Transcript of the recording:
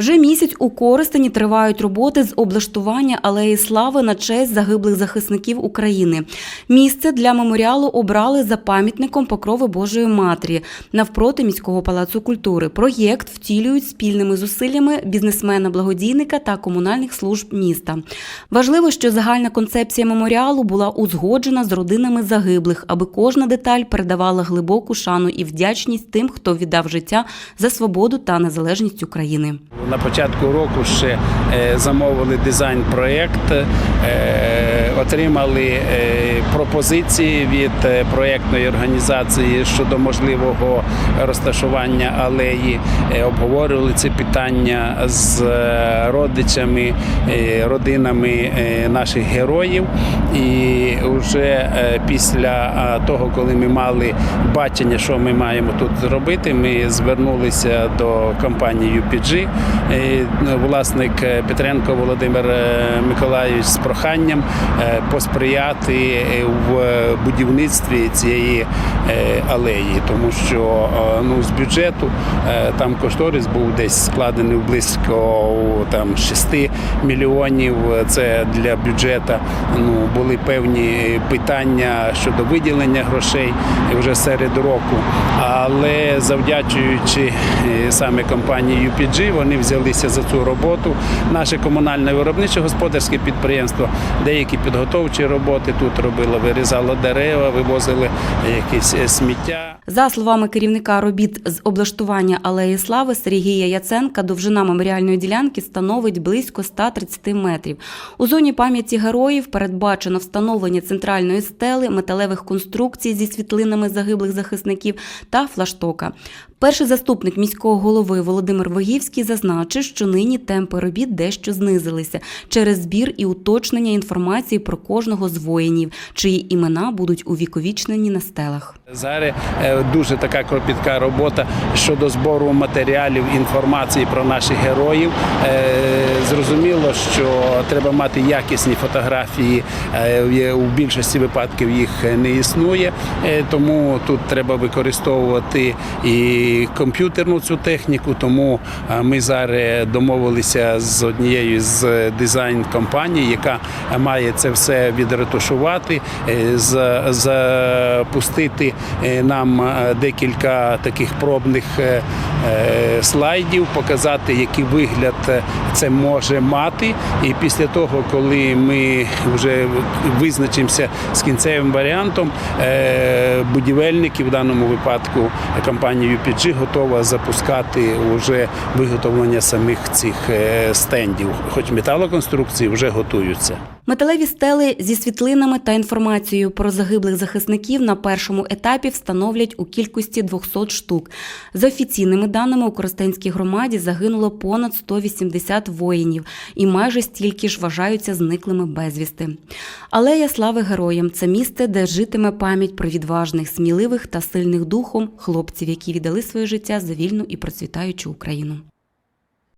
Вже місяць у Коростені тривають роботи з облаштування алеї слави на честь загиблих захисників України. Місце для меморіалу обрали за пам'ятником Покрови Божої Матері навпроти міського палацу культури. Проєкт втілюють спільними зусиллями бізнесмена-благодійника та комунальних служб міста. Важливо, що загальна концепція меморіалу була узгоджена з родинами загиблих, аби кожна деталь передавала глибоку шану і вдячність тим, хто віддав життя за свободу та незалежність України. На початку року ще е, замовили дизайн-проєкт, е, отримали е, пропозиції від проєктної організації щодо можливого розташування алеї. Обговорювали це питання з родичами, родинами наших героїв. І вже після того, коли ми мали бачення, що ми маємо тут зробити, ми звернулися до компанії UPG. Е, Власник е, Петренко Володимир Миколаївич з проханням е, посприяти е, в будівництві цієї е, алеї, тому що е, ну, з бюджету е, там кошторис був десь складений близько там 6 мільйонів. Це для бюджету ну, були певні питання щодо виділення грошей вже серед року. Але завдячуючи е, саме компанії UPG, вони взялися за цю роботу. Наше комунальне виробниче господарське підприємство, деякі підготовчі роботи тут робило, вирізало дерева, вивозили якісь е, сміття. За словами керівника робіт з облаштування алеї слави Сергія Яценка, довжина меморіальної ділянки становить близько 130 метрів. У зоні пам'яті героїв передбачено встановлення центральної стели, металевих конструкцій зі світлинами загиблих захисників та флаштока. Перший заступник міського голови Володимир Вогівський зазначив, що нині темпи робіт дещо знизилися через збір і уточнення інформації про кожного з воїнів, чиї імена будуть увіковічнені на стелах. Зараз е, дуже така кропітка робота щодо збору матеріалів, інформації про наших героїв. Е, Зрозуміло, що треба мати якісні фотографії. е, У більшості випадків їх не існує, тому тут треба використовувати і комп'ютерну цю техніку. Тому ми зараз домовилися з однією з дизайн-компаній, яка має це все відретушувати, запустити нам е, декілька таких пробних е, е, слайдів, показати, який вигляд е, це може мати. І після того, коли ми вже визначимося з кінцевим варіантом, е, будівельники в даному випадку компанія UPG готова запускати вже виготовлення самих цих е, стендів, хоч металоконструкції вже готуються. Металеві стели зі світлинами та інформацією про загиблих захисників на першому етапі встановлять у кількості 200 штук. За офіційними даними у Коростенській громаді загинуло понад 180 воїнів, і майже стільки ж вважаються зниклими безвісти. Алея слави героям це місце, де житиме пам'ять про відважних, сміливих та сильних духом хлопців, які віддали своє життя за вільну і процвітаючу Україну.